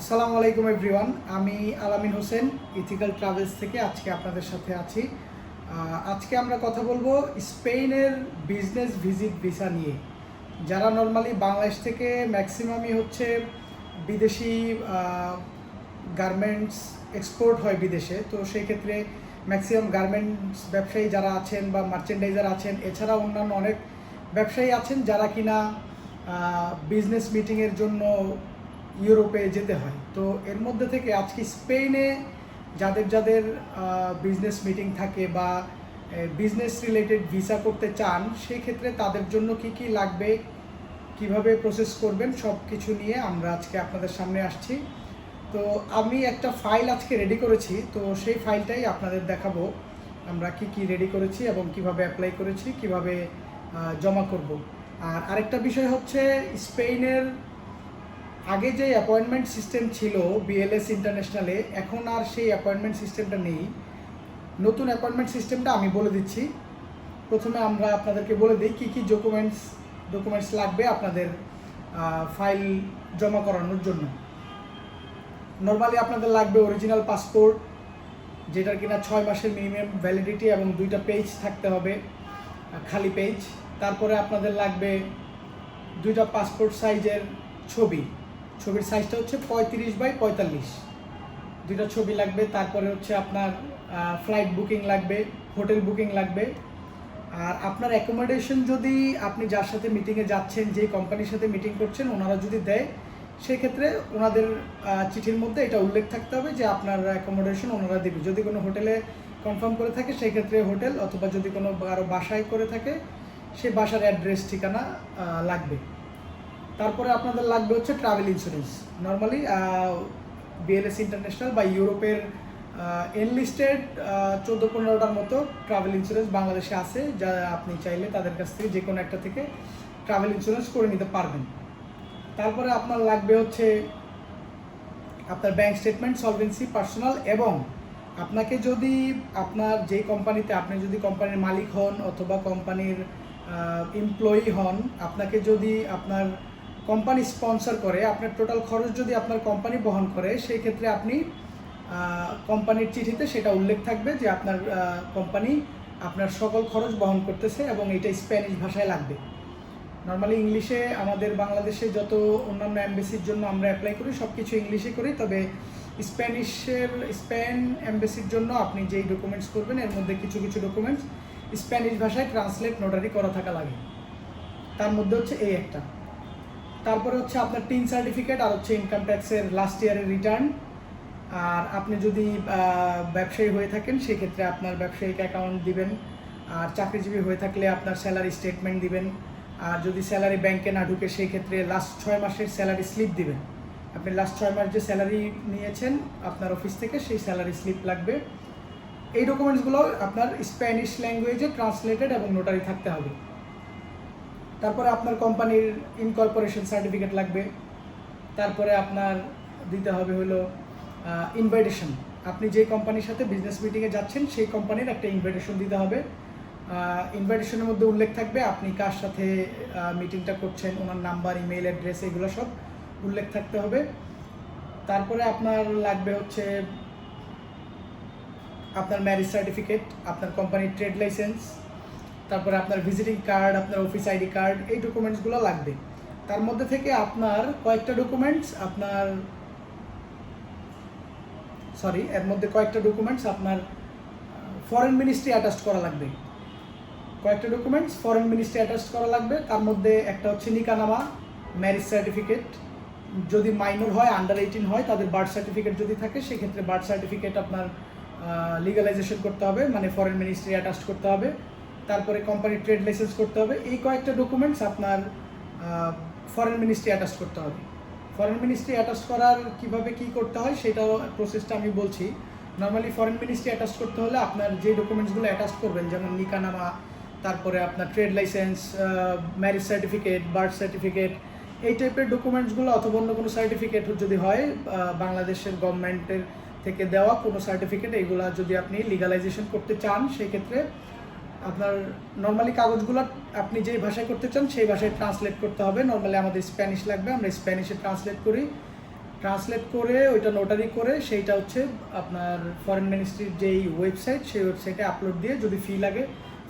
আসসালামু আলাইকুম এভরিওয়ান, আমি আলামিন হোসেন ইথিক্যাল ট্রাভেলস থেকে আজকে আপনাদের সাথে আছি। আজকে আমরা কথা বলব স্পেনের বিজনেস ভিজিট ভিসা নিয়ে। যারা নর্মালি বাংলাদেশ থেকে ম্যাক্সিমামই হচ্ছে বিদেশি গার্মেন্টস এক্সপোর্ট হয় বিদেশে, তো সেই ক্ষেত্রে ম্যাক্সিমাম গার্মেন্টস ব্যবসায়ী যারা আছেন বা মার্চেন্ডাইজার আছেন এছাড়া অন্যান্য অনেক ব্যবসায়ী আছেন যারা কিনা বিজনেস মিটিংয়ের জন্য ইউরোপে যেতে হয়। তো এর মধ্যে থেকে আজকে স্পেনে যাদের যাদের বিজনেস মিটিং থাকে বা বিজনেস রিলেটেড ভিসা করতে চান সেই ক্ষেত্রে তাদের জন্য কি কি লাগবে, কীভাবে প্রসেস করবেন সব কিছু নিয়ে আমরা আজকে আপনাদের সামনে আসছি। তো আমি একটা ফাইল আজকে রেডি করেছি, তো সেই ফাইলটাই আপনাদের দেখাবো। আমরা কি কি রেডি করেছি এবং কীভাবে অ্যাপ্লাই করেছি, কীভাবে জমা করব। আর আরেকটা বিষয় হচ্ছে স্পেনের আগে যে অ্যাপয়েন্টমেন্ট সিস্টেম ছিল বিএলএস ইন্টারন্যাশনালে এখন আর সেই অ্যাপয়েন্টমেন্ট সিস্টেমটা নেই। নতুন অ্যাপয়েন্টমেন্ট সিস্টেমটা আমি বলে দিচ্ছি। প্রথমে আমরা আপনাদেরকে বলে দিই কী কী ডকুমেন্টস ডকুমেন্টস লাগবে আপনাদের ফাইল জমা করানোর জন্য। নর্মালি আপনাদের লাগবে অরিজিনাল পাসপোর্ট যেটার কিনা ছয় মাসের মিনিমাম ভ্যালিডিটি এবং দুইটা পেজ থাকতে হবে খালি পেজ তারপরে আপনাদের লাগবে দুইটা পাসপোর্ট সাইজের ছবি। ছবির সাইজটা হচ্ছে পঁয়ত্রিশ বাই পঁয়তাল্লিশ। দুইটা ছবি লাগবে, তারপরে হচ্ছে আপনার ফ্লাইট বুকিং লাগবে হোটেল বুকিং লাগবে। আর আপনার অ্যাকোমোডেশন যদি আপনি যার সাথে মিটিংয়ে যাচ্ছেন যে কোম্পানির সাথে মিটিং করছেন, ওনারা যদি দেয়, সেক্ষেত্রে ওনাদের চিঠির মধ্যে এটা উল্লেখ থাকতে হবে যে আপনার অ্যাকোমোডেশন ওনারা দেবে। যদি কোনো হোটেলে কনফার্ম করে থাকে সেই ক্ষেত্রে হোটেল অথবা যদি কোনো আরও বাসায় করে থাকে সেই বাসার অ্যাড্রেস ঠিকানা লাগবে। তারপরে আপনাদের লাগবে হচ্ছে travel insurance normally BLS international বা ইউরোপের এনলিস্টেড চোদ্দ পনেরোটার মতো ট্রাভেল ইন্স্যুরেন্স বাংলাদেশে আছে, যা আপনি চাইলে তাদের কাছ থেকে যে কোনো একটা থেকে ট্রাভেল ইন্স্যুরেন্স করে নিতে পারবেন। তারপরে আপনার লাগবে হচ্ছে আপনার ব্যাংক স্টেটমেন্ট সলভেন্সি পার্সোনাল এবং আপনাকে যদি আপনার যে কোম্পানিতে আপনি যদি কোম্পানির মালিক হন অথবা কোম্পানির এমপ্লয়ি হন, আপনাকে যদি আপনার কোম্পানি স্পন্সর করে, আপনার টোটাল খরচ যদি আপনার কোম্পানি বহন করে, সেই ক্ষেত্রে আপনি কোম্পানির চিঠিতে সেটা উল্লেখ থাকবে যে আপনার কোম্পানি আপনার সকল খরচ বহন করতেছে এবং এটা স্প্যানিশ ভাষায় লাগবে। নর্মালি ইংলিশে আমাদের বাংলাদেশে যত অন্যান্য অ্যাম্বাসির জন্য আমরা অ্যাপ্লাই করি সব কিছু ইংলিশে করি, তবে স্প্যানিশের স্পেন অ্যাম্বাসির জন্য আপনি যেই ডকুমেন্টস করবেন, এর মধ্যে কিছু কিছু ডকুমেন্টস স্প্যানিশ ভাষায় ট্রান্সলেট নোটারি করা থাকা লাগে। তার মধ্যে হচ্ছে এই একটা। তারপরে হচ্ছে আপনার টিন সার্টিফিকেট আর হচ্ছে ইনকাম ট্যাক্সের লাস্ট ইয়ারের রিটার্ন আর আপনি যদি ব্যবসায়ী হয়ে থাকেন, সেক্ষেত্রে আপনার ব্যবসায়িক অ্যাকাউন্ট দিবেন। আর চাকরিজীবী হয়ে থাকলে আপনার স্যালারি স্টেটমেন্ট দিবেন। আর যদি স্যালারি ব্যাংকে না ঢুকে সেই ক্ষেত্রে লাস্ট ছয় মাসের স্যালারি স্লিপ দিবেন। আপনি লাস্ট ছয় মাস যে স্যালারি নিয়েছেন আপনার অফিস থেকে, সেই স্যালারি স্লিপ লাগবে। এই ডকুমেন্টসগুলো আপনার স্প্যানিশ ল্যাঙ্গুয়েজে ট্রান্সলেটেড এবং নোটারি থাকতে হবে। তারপরে আপনার কোম্পানির ইনকর্পোরেশন সার্টিফিকেট লাগবে। তারপরে আপনার দিতে হবে হলো ইনভাইটেশন আপনি যে কোম্পানির সাথে বিজনেস মিটিংয়ে যাচ্ছেন, সেই কোম্পানির একটা ইনভাইটেশন দিতে হবে। ইনভাইটেশনের মধ্যে উল্লেখ থাকবে আপনি কার সাথে মিটিংটা করছেন, ওনার নাম্বার ইমেল অ্যাড্রেস এগুলো সব উল্লেখ থাকতে হবে। তারপরে আপনার লাগবে হচ্ছে আপনার ম্যারেজ সার্টিফিকেট আপনার কোম্পানির ট্রেড লাইসেন্স তারপরে আপনার ভিজিটিং কার্ড আপনার অফিস আইডি কার্ড এই ডকুমেন্টসগুলো লাগবে। তার মধ্যে থেকে আপনার কয়েকটা ডকুমেন্টস আপনার সরি এর মধ্যে কয়েকটা ডকুমেন্টস আপনার ফরেন মিনিস্ট্রি অ্যাটাচ করা লাগবে। কয়েকটা ডকুমেন্টস ফরেন মিনিস্ট্রি অ্যাটাচ করা লাগবে। তার মধ্যে একটা হচ্ছে নিকানামা ম্যারেজ সার্টিফিকেট যদি মাইনর হয় আন্ডার এইটিন হয়, তাদের বার্থ সার্টিফিকেট যদি থাকে, সেক্ষেত্রে বার্থ সার্টিফিকেট আপনার লিগালাইজেশন করতে হবে মানে ফরেন মিনিস্ট্রি অ্যাটাচ করতে হবে। তারপরে কোম্পানির ট্রেড লাইসেন্স করতে হবে। এই কয়েকটা ডকুমেন্টস আপনার ফরেন মিনিস্ট্রি অ্যাটাচ করতে হবে। ফরেন মিনিস্ট্রি অ্যাটাচ করার কীভাবে কি করতে হয় সেটাও প্রসেসটা আমি বলছি। নর্মালি ফরেন মিনিস্ট্রি অ্যাটাচ করতে হলে আপনার যে ডকুমেন্টসগুলো অ্যাটাচ করবেন, যেমন নিকানামা, তারপরে আপনার trade licence marriage certificate birth certificate এই টাইপের ডকুমেন্টসগুলো অথবা অন্য কোনো সার্টিফিকেট যদি হয় বাংলাদেশের গভর্নমেন্টের থেকে দেওয়া কোনো সার্টিফিকেট এইগুলা যদি আপনি লিগালাইজেশন করতে চান, সেক্ষেত্রে আপনার নর্মালি কাগজগুলো আপনি যেই ভাষায় করতে চান, সেই ভাষায় ট্রান্সলেট করতে হবে। নর্মালি আমাদের স্প্যানিশ লাগবে, আমরা স্প্যানিশে ট্রান্সলেট করি। ট্রান্সলেট করে ওইটা নোটারি করে, সেইটা হচ্ছে আপনার ফরেন মিনিস্ট্রির যেই ওয়েবসাইট সেই ওয়েবসাইটে আপলোড দিয়ে যদি ফি লাগে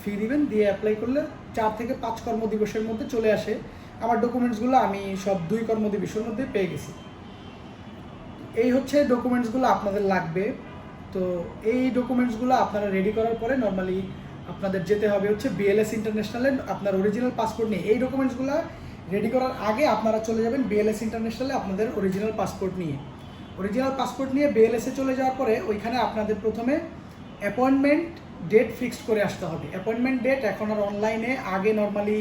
ফি দিবেন, দিয়ে অ্যাপ্লাই করলে চার থেকে পাঁচ কর্মদিবসের মধ্যে চলে আসে। আমার ডকুমেন্টসগুলো আমি সব দুই কর্মদিবসের মধ্যে পেয়ে গেছি। এই হচ্ছে ডকুমেন্টসগুলো আপনাদের লাগবে। তো এই ডকুমেন্টসগুলো আপনারা রেডি করার পরে নর্মালি আপনাদের যেতে হবে হচ্ছে বিএলএস ইন্টারন্যাশনালে আপনার অরিজিনাল পাসপোর্ট নিয়ে এই ডকুমেন্টসগুলো রেডি করার আগে আপনারা চলে যাবেন বিএলএস ইন্টারন্যাশনালে আপনাদের অরিজিনাল পাসপোর্ট নিয়ে। অরিজিনাল পাসপোর্ট নিয়ে বিএলএসে চলে যাওয়ার পরে ওইখানে আপনাদের প্রথমে অ্যাপয়েন্টমেন্ট ডেট ফিক্সড করে আসতে হবে। অ্যাপয়েন্টমেন্ট ডেট এখন আর অনলাইনে আগে নর্মালি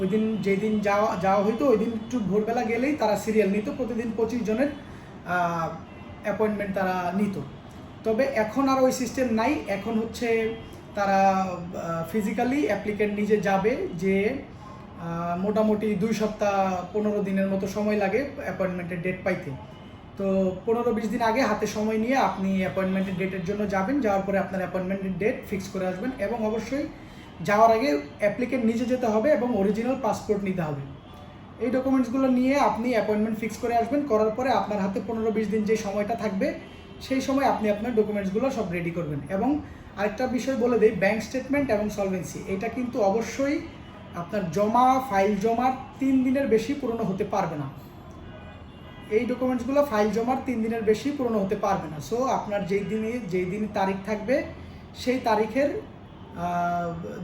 ওই দিন যেদিন যাওয়া যাওয়া হইতো ওই দিন একটু ভোরবেলা গেলেই তারা সিরিয়াল নিত, প্রতিদিন পঁচিশ জনের অ্যাপয়েন্টমেন্ট তারা নিত। তবে এখন আর ওই সিস্টেম নাই, এখন হচ্ছে তারা ফিজিক্যালি অ্যাপ্লিকেন্ট নিজে যাবে যে মোটামুটি দুই সপ্তাহ, পনেরো দিনের মতো সময় লাগে অ্যাপয়েন্টমেন্টের ডেট পাইতে। তো পনেরো বিশ দিন আগে হাতে সময় নিয়ে আপনি অ্যাপয়েন্টমেন্টের ডেটের জন্য যাবেন, যাওয়ার পরে আপনার অ্যাপয়েন্টমেন্টের ডেট ফিক্স করে আসবেন এবং অবশ্যই যাওয়ার আগে অ্যাপ্লিকেন্ট নিজে যেতে হবে এবং অরিজিনাল পাসপোর্ট নিতে হবে। এই ডকুমেন্টসগুলো নিয়ে আপনি অ্যাপয়েন্টমেন্ট ফিক্স করে আসবেন, করার পরে আপনার হাতে পনেরো বিশ দিন যে সময়টা থাকবে সেই সময় আপনি আপনার ডকুমেন্টসগুলো সব রেডি করবেন। এবং আরেকটা বিষয় বলে দিই ব্যাংক স্টেটমেন্ট এবং সলভেন্সি এটা কিন্তু অবশ্যই আপনার জমা ফাইল জমার তিন দিনের বেশি পুরনো হতে পারবে না। এই ডকুমেন্টসগুলো ফাইল জমার তিন দিনের বেশি পুরনো হতে পারবে না। সো আপনার যেই দিনে যেই দিন তারিখ থাকবে, সেই তারিখের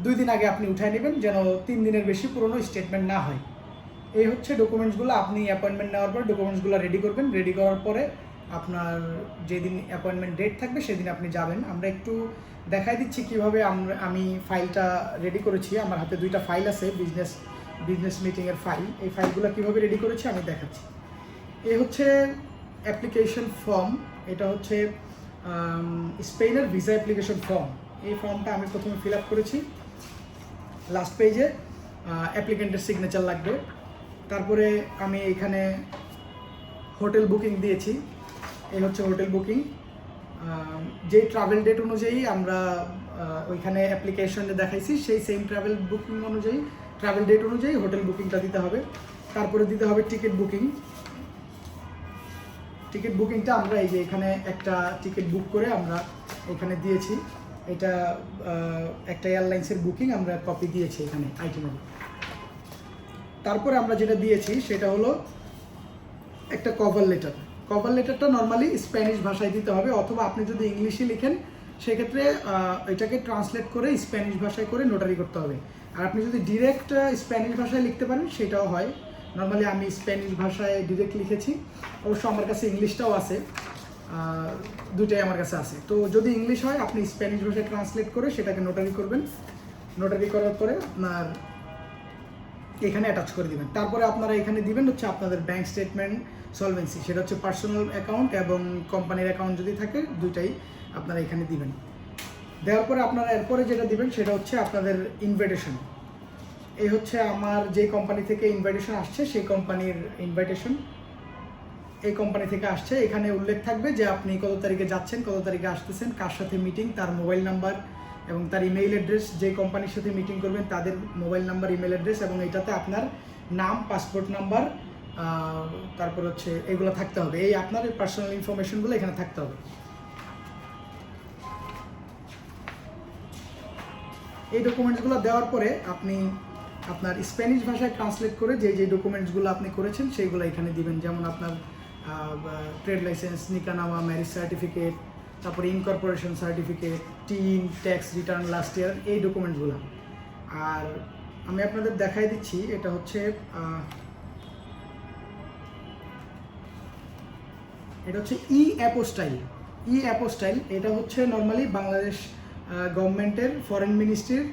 দুই দিন আগে আপনি উঠায় নেবেন, যেন তিন দিনের বেশি পুরনো স্টেটমেন্ট না হয়। এই হচ্ছে ডকুমেন্টসগুলো, আপনি অ্যাপয়েন্টমেন্ট নেওয়ার পর ডকুমেন্টসগুলো রেডি করবেন। রেডি করার পরে আপনার যেদিন অ্যাপয়েন্টমেন্ট ডেট থাকবে, সেদিন আপনি যাবেন। আমরা একটু দেখাই দিচ্ছি কীভাবে আমরা আমি ফাইলটা রেডি করেছি। আমার হাতে দুইটা ফাইল আছে বিজনেস বিজনেস মিটিংয়ের ফাইল এই ফাইলগুলো কীভাবে রেডি করেছি আমি দেখাচ্ছি। এ হচ্ছে অ্যাপ্লিকেশন ফর্ম এটা হচ্ছে স্পেনের ভিসা অ্যাপ্লিকেশন ফর্ম এই ফর্মটা আমি প্রথমে ফিল আপ করেছি লাস্ট পেজে অ্যাপ্লিকেন্টের সিগনেচার লাগবে। তারপরে আমি এখানে হোটেল বুকিং দিয়েছি। এই হচ্ছে হোটেল বুকিং যেই ট্রাভেল ডেট অনুযায়ী আমরা ওইখানে অ্যাপ্লিকেশনে দেখাইছি, সেই সেম ট্রাভেল বুকিং অনুযায়ী ট্রাভেল ডেট অনুযায়ী হোটেল বুকিংটা দিতে হবে। তারপরে দিতে হবে টিকিট বুকিং টিকিট বুকিংটা আমরা এই যে এখানে একটা টিকিট বুক করে আমরা এখানে দিয়েছি। এটা একটা এয়ারলাইন্সের বুকিং আমরা কপি দিয়েছি এখানে আইটেমের তারপরে আমরা যেটা দিয়েছি, সেটা হলো একটা কভার লেটার কভার লেটারটা নর্মালি স্প্যানিশ ভাষায় দিতে হবে অথবা আপনি যদি ইংলিশে লিখেন সেক্ষেত্রে এটাকে ট্রান্সলেট করে স্প্যানিশ ভাষায় করে নোটারি করতে হবে। আর আপনি যদি ডিরেক্ট স্প্যানিশ ভাষায় লিখতে পারেন সেটাও হয়। নর্মালি আমি স্প্যানিশ ভাষায় ডিরেক্ট লিখেছি। অবশ্য আমার কাছে ইংলিশটাও আছে। আহ, দুইটাই আমার কাছে আছে। তো যদি ইংলিশ হয় আপনি স্প্যানিশ ভাষায় ট্রান্সলেট করে সেটাকে নোটারি করবেন। নোটারি করার পরে আপনার এখানে অ্যাটাচ করে দিবেন। তারপরে আপনারা এখানে দিবেন হচ্ছে আপনাদের ব্যাংক স্টেটমেন্ট সলভেন্সি সেটা হচ্ছে পার্সোনাল অ্যাকাউন্ট এবং কোম্পানির অ্যাকাউন্ট যদি থাকে, দুইটাই আপনারা এখানে দিবেন। দেওয়ার পরে আপনারা এরপরে যেটা দিবেন, সেটা হচ্ছে আপনাদের ইনভাইটেশন এই হচ্ছে আমার যে কোম্পানি থেকে ইনভাইটেশন আসছে, সেই কোম্পানির ইনভাইটেশন এই কোম্পানি থেকে আসছে, এখানে উল্লেখ থাকবে যে আপনি কত তারিখে যাচ্ছেন, কত তারিখে আসতেছেন, কার সাথে মিটিং তার মোবাইল নাম্বার এবং তার ইমেইল অ্যাড্রেস যে কোম্পানির সাথে মিটিং করবেন, তাদের মোবাইল নাম্বার ইমেল অ্যাড্রেস এবং এটাতে আপনার নাম পাসপোর্ট নাম্বার তারপর হচ্ছে এগুলো থাকতে হবে। এই আপনার পার্সোনাল ইনফরমেশনগুলো এখানে থাকতে হবে। এই ডকুমেন্টসগুলো দেওয়ার পরে আপনি আপনার স্প্যানিশ ভাষায় ট্রান্সলেট করে যে যে ডকুমেন্টসগুলো আপনি করেছেন, সেইগুলো এখানে দিবেন। যেমন আপনার ট্রেড লাইসেন্স নিকানামা ম্যারেজ সার্টিফিকেট তারপরে incorporation certificate TIN tax return last year এই ডকুমেন্টগুলো আর আমি আপনাদের দেখাই দিচ্ছি, এটা হচ্ছে এটা হচ্ছে ই অ্যাপোস্টাইল ই অ্যাপোস্টাইল এটা হচ্ছে নর্মালি বাংলাদেশ গভর্নমেন্টের ফরেন মিনিস্ট্রির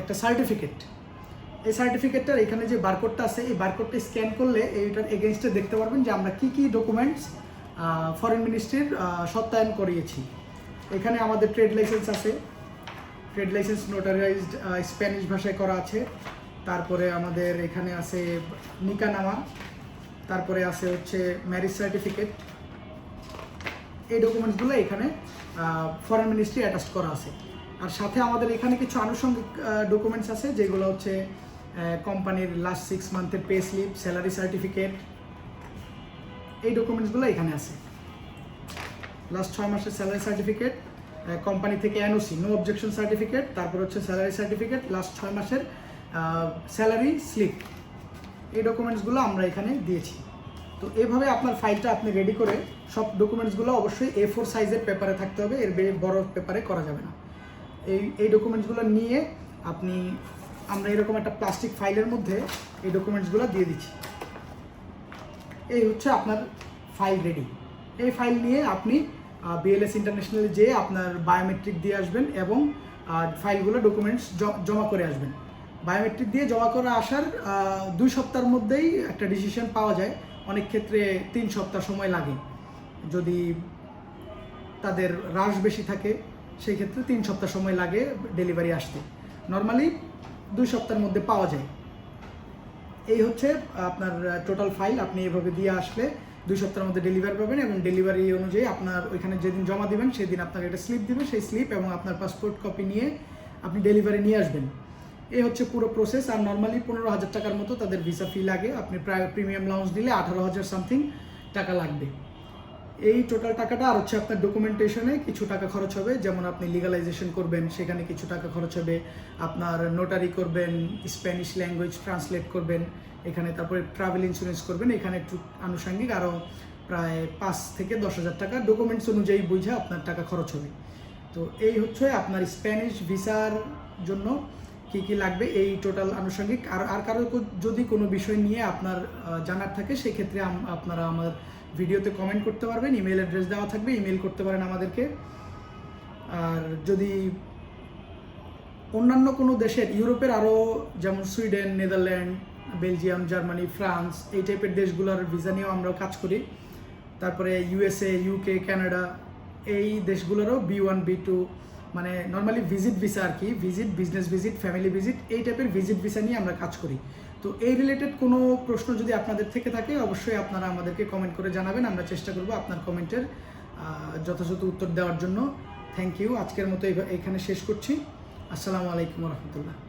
একটা সার্টিফিকেট এই সার্টিফিকেটটার এখানে যে বারকোডটা আছে, এই বারকোডটা স্ক্যান করলে এইটার এগেনস্টে দেখতে পারবেন যে আমরা কি কি ডকুমেন্টস ফরেন মিনিস্ট্রির সত্যায়ন করিয়েছি। এখানে আমাদের ট্রেড লাইসেন্স আছে। ট্রেড লাইসেন্স নোটারাইজড স্প্যানিশ ভাষায় করা আছে। তারপরে আমাদের এখানে আছে নিকানামা তারপরে আছে হচ্ছে ম্যারেজ সার্টিফিকেট এই ডকুমেন্টসগুলো এখানে ফরেন মিনিস্ট্রি অ্যাটাচ করা আছে। আর সাথে আমাদের এখানে কিছু আনুষঙ্গিক ডকুমেন্টস আছে, যেগুলো হচ্ছে কোম্পানির লাস্ট সিক্স মান্থের পে স্লিপ স্যালারি সার্টিফিকেট এই ডকুমেন্টসগুলো এখানে আছে। লাস্ট ছয় মাসের স্যালারি সার্টিফিকেট কোম্পানি থেকে এনওসি নো অবজেকশন সার্টিফিকেট তারপর হচ্ছে স্যালারি সার্টিফিকেট লাস্ট ছয় মাসের স্যালারি স্লিপ এই ডকুমেন্টসগুলো আমরা এখানে দিয়েছি। তো এভাবে আপনার ফাইলটা আপনি রেডি করে সব ডকুমেন্টসগুলো অবশ্যই এ ফোর সাইজের পেপারে থাকতে হবে, এর বড় পেপারে করা যাবে না। এই এই ডকুমেন্টসগুলো নিয়ে আপনি, আমরা এরকম একটা প্লাস্টিক ফাইলের মধ্যে এই ডকুমেন্টসগুলো দিয়ে দিচ্ছি। এই হচ্ছে আপনার ফাইল রেডি এই ফাইল নিয়ে আপনি বিএলএস ইন্টারন্যাশনালে যেয়ে আপনার বায়োমেট্রিক দিয়ে আসবেন এবং ফাইলগুলো ডকুমেন্টস জমা করে আসবেন। বায়োমেট্রিক দিয়ে জমা করে আসার দুই সপ্তাহের মধ্যেই একটা ডিসিশন পাওয়া যায়। অনেক ক্ষেত্রে তিন সপ্তাহ সময় লাগে। যদি তাদের হ্রাস বেশি থাকে, সেই ক্ষেত্রে তিন সপ্তাহ সময় লাগে ডেলিভারি আসতে। নর্মালি দুই সপ্তাহের মধ্যে পাওয়া যায়। এই হচ্ছে আপনার টোটাল ফাইল আপনি এভাবে দিয়ে আসলে দুই সপ্তাহের মধ্যে ডেলিভারি পাবেন এবং ডেলিভারি অনুযায়ী আপনার ওইখানে যেদিন জমা দিবেন সেদিন আপনাকে একটা স্লিপ দেবে। সেই স্লিপ এবং আপনার পাসপোর্ট কপি নিয়ে আপনি ডেলিভারি নিয়ে আসবেন। এই হচ্ছে পুরো প্রসেস আর নর্মালি পনেরো হাজার টাকার মতো তাদের ভিসা ফি লাগে। আপনি প্রায় প্রিমিয়াম লাউন্স দিলে আঠারো হাজার সামথিং টাকা লাগবে। এই টোটাল টাকাটা আর হচ্ছে আপনার ডকুমেন্টেশনে কিছু টাকা খরচ হবে। যেমন আপনি লিগালাইজেশন করবেন, সেখানে কিছু টাকা খরচ হবে। আপনার নোটারি করবেন স্প্যানিশ ল্যাঙ্গুয়েজ ট্রান্সলেট করবেন, এখানে তারপরে ট্রাভেল ইন্স্যুরেন্স করবেন, এখানে একটু আনুষঙ্গিক আরও প্রায় পাঁচ থেকে দশ হাজার টাকা ডকুমেন্টস অনুযায়ী বুঝে আপনার টাকা খরচ হবে। তো এই হচ্ছে আপনার স্প্যানিশ ভিসার জন্য কি কি লাগবে এই টোটাল আনুষঙ্গিক? আর আর কারও যদি কোনো বিষয় নিয়ে আপনার জানার থাকে, সেক্ষেত্রে আপনারা আমার ভিডিওতে কমেন্ট করতে পারবেন ইমেল অ্যাড্রেস দেওয়া থাকবে ইমেল করতে পারেন আমাদেরকে। আর যদি অন্যান্য কোনো দেশের, ইউরোপের আরও যেমন Sweden, Netherland, Belgium, Germany, France, এই টাইপের দেশগুলোর ভিসা নিয়েও আমরা কাজ করি। তারপরে ইউএসএ ইউকে কানাডা, এই দেশগুলোরও বি ওয়ান বি টু মানে নর্মালি ভিজিট ভিসা আর কি visit business visit family visit এই টাইপের ভিজিট ভিসা নিয়ে আমরা কাজ করি। তো এই রিলেটেড কোনো প্রশ্ন যদি আপনাদের থেকে থাকে, অবশ্যই আপনারা আমাদেরকে কমেন্ট করে জানাবেন, আমরা চেষ্টা করব আপনার কমেন্টের যথাযথ উত্তর দেওয়ার জন্য। থ্যাংক ইউ আজকের মতো এইখানে শেষ করছি। আসসালামু আলাইকুম রহমতুল্লাহ।